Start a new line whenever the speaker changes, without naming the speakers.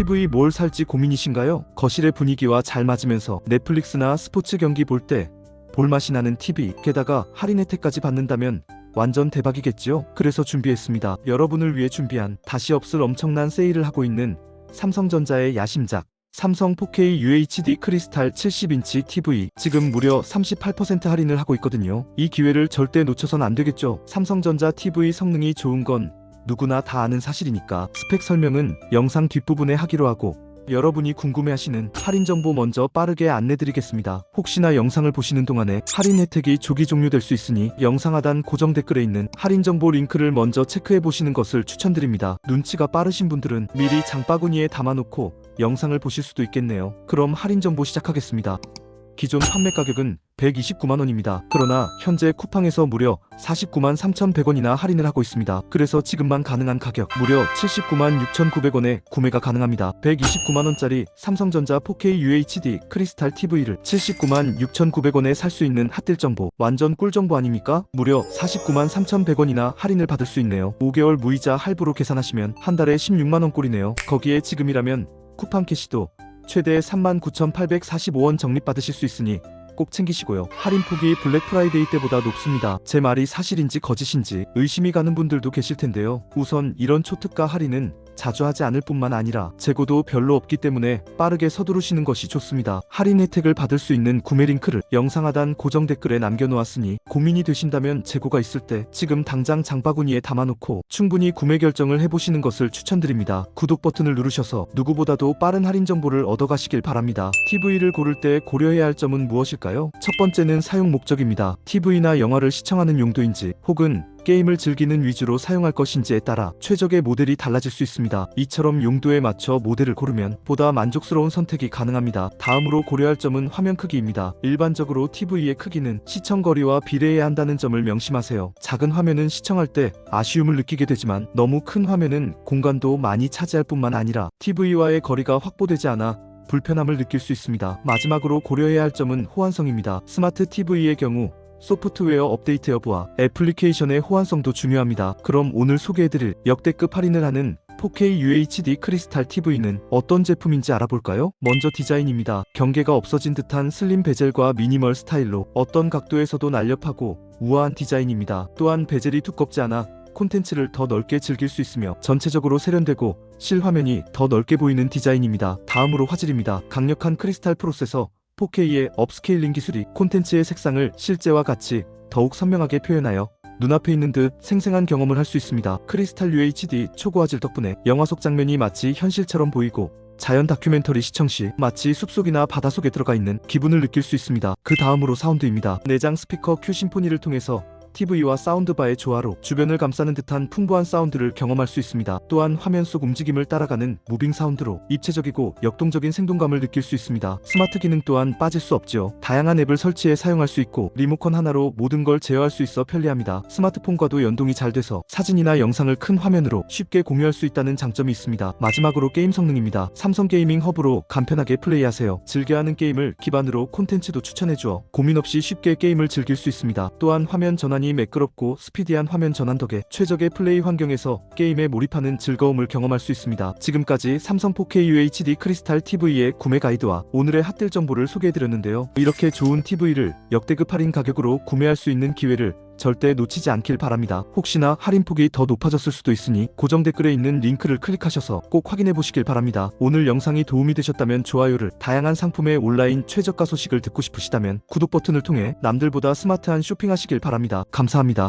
TV 뭘 살지 고민이신가요? 거실의 분위기와 잘 맞으면서 넷플릭스나 스포츠 경기 볼 때 볼맛이 나는 TV, 게다가 할인 혜택까지 받는다면 완전 대박이겠지요? 그래서 준비했습니다. 여러분을 위해 준비한 다시 없을 엄청난 세일을 하고 있는 삼성전자의 야심작 삼성 4K UHD 크리스탈 70인치 TV 지금 무려 38% 할인을 하고 있거든요. 이 기회를 절대 놓쳐선 안 되겠죠. 삼성전자 TV 성능이 좋은 건 누구나 다 아는 사실이니까 스펙 설명은 영상 뒷부분에 하기로 하고 여러분이 궁금해하시는 할인 정보 먼저 빠르게 안내드리겠습니다. 혹시나 영상을 보시는 동안에 할인 혜택이 조기 종료될 수 있으니 영상 하단 고정 댓글에 있는 할인 정보 링크를 먼저 체크해 보시는 것을 추천드립니다. 눈치가 빠르신 분들은 미리 장바구니에 담아놓고 영상을 보실 수도 있겠네요. 그럼 할인 정보 시작하겠습니다. 기존 판매 가격은 129만 원입니다. 그러나 현재 쿠팡에서 무려 49만 3,100원이나 할인을 하고 있습니다. 그래서 지금만 가능한 가격 무려 79만 6,900원에 구매가 가능합니다. 129만 원짜리 삼성전자 4K UHD 크리스탈 TV를 79만 6,900원에 살 수 있는 핫딜 정보 완전 꿀 정보 아닙니까? 무려 49만 3,100원이나 할인을 받을 수 있네요. 5개월 무이자 할부로 계산하시면 한 달에 16만 원 꼴이네요. 거기에 지금이라면 쿠팡 캐시도 최대 39,845원 적립받으실 수 있으니 꼭 챙기시고요. 할인 폭이 블랙 프라이데이 때보다 높습니다. 제 말이 사실인지 거짓인지 의심이 가는 분들도 계실 텐데요. 우선 이런 초특가 할인은 자주 하지 않을 뿐만 아니라 재고도 별로 없기 때문에 빠르게 서두르시는 것이 좋습니다. 할인 혜택을 받을 수 있는 구매 링크를 영상 하단 고정 댓글에 남겨놓았으니 고민이 되신다면 재고가 있을 때 지금 당장 장바구니에 담아놓고 충분히 구매 결정을 해보시는 것을 추천드립니다. 구독 버튼을 누르셔서 누구보다도 빠른 할인 정보를 얻어가시길 바랍니다. TV를 고를 때 고려해야 할 점은 무엇일까요? 첫 번째는 사용 목적입니다. TV나 영화를 시청하는 용도인지 혹은 게임을 즐기는 위주로 사용할 것인지에 따라 최적의 모델이 달라질 수 있습니다. 이처럼 용도에 맞춰 모델을 고르면 보다 만족스러운 선택이 가능합니다. 다음으로 고려할 점은 화면 크기입니다. 일반적으로 TV의 크기는 시청거리와 비례해야 한다는 점을 명심하세요. 작은 화면은 시청할 때 아쉬움을 느끼게 되지만 너무 큰 화면은 공간도 많이 차지할 뿐만 아니라 TV와의 거리가 확보되지 않아 불편함을 느낄 수 있습니다. 마지막으로 고려해야 할 점은 호환성입니다. 스마트 TV의 경우 소프트웨어 업데이트 여부와 애플리케이션의 호환성도 중요합니다. 그럼 오늘 소개해드릴 역대급 할인을 하는 4K UHD 크리스탈 TV는 어떤 제품인지 알아볼까요? 먼저 디자인입니다. 경계가 없어진 듯한 슬림 베젤과 미니멀 스타일로 어떤 각도에서도 날렵하고 우아한 디자인입니다. 또한 베젤이 두껍지 않아 콘텐츠를 더 넓게 즐길 수 있으며 전체적으로 세련되고 실화면이 더 넓게 보이는 디자인입니다. 다음으로 화질입니다. 강력한 크리스탈 프로세서 4K의 업스케일링 기술이 콘텐츠의 색상을 실제와 같이 더욱 선명하게 표현하여 눈앞에 있는 듯 생생한 경험을 할 수 있습니다. 크리스탈 UHD 초고화질 덕분에 영화 속 장면이 마치 현실처럼 보이고 자연 다큐멘터리 시청 시 마치 숲속이나 바닷속에 들어가 있는 기분을 느낄 수 있습니다. 그 다음으로 사운드입니다. 내장 스피커 Q 심포니를 통해서 TV와 사운드바의 조화로 주변을 감싸는 듯한 풍부한 사운드를 경험할 수 있습니다. 또한 화면 속 움직임을 따라가는 무빙 사운드로 입체적이고 역동적인 생동감을 느낄 수 있습니다. 스마트 기능 또한 빠질 수 없죠. 다양한 앱을 설치해 사용할 수 있고 리모컨 하나로 모든 걸 제어할 수 있어 편리합니다. 스마트폰과도 연동이 잘 돼서 사진이나 영상을 큰 화면으로 쉽게 공유할 수 있다는 장점이 있습니다. 마지막으로 게임 성능입니다. 삼성 게이밍 허브로 간편하게 플레이하세요. 즐겨하는 게임을 기반으로 콘텐츠도 추천해주어 고민 없이 쉽게 게임을 즐길 수 있습니다. 또한 화면 전환 이 매끄럽고 스피디한 화면 전환 덕에 최적의 플레이 환경에서 게임에 몰입하는 즐거움을 경험할 수 있습니다. 지금까지 삼성 4K UHD 크리스탈 TV의 구매 가이드와 오늘의 핫딜 정보를 소개해드렸는데요. 이렇게 좋은 TV를 역대급 할인 가격으로 구매할 수 있는 기회를 절대 놓치지 않길 바랍니다. 혹시나 할인폭이 더 높아졌을 수도 있으니 고정 댓글에 있는 링크를 클릭하셔서 꼭 확인해 보시길 바랍니다. 오늘 영상이 도움이 되셨다면 좋아요를 다양한 상품의 온라인 최저가 소식을 듣고 싶으시다면 구독 버튼을 통해 남들보다 스마트한 쇼핑하시길 바랍니다. 감사합니다.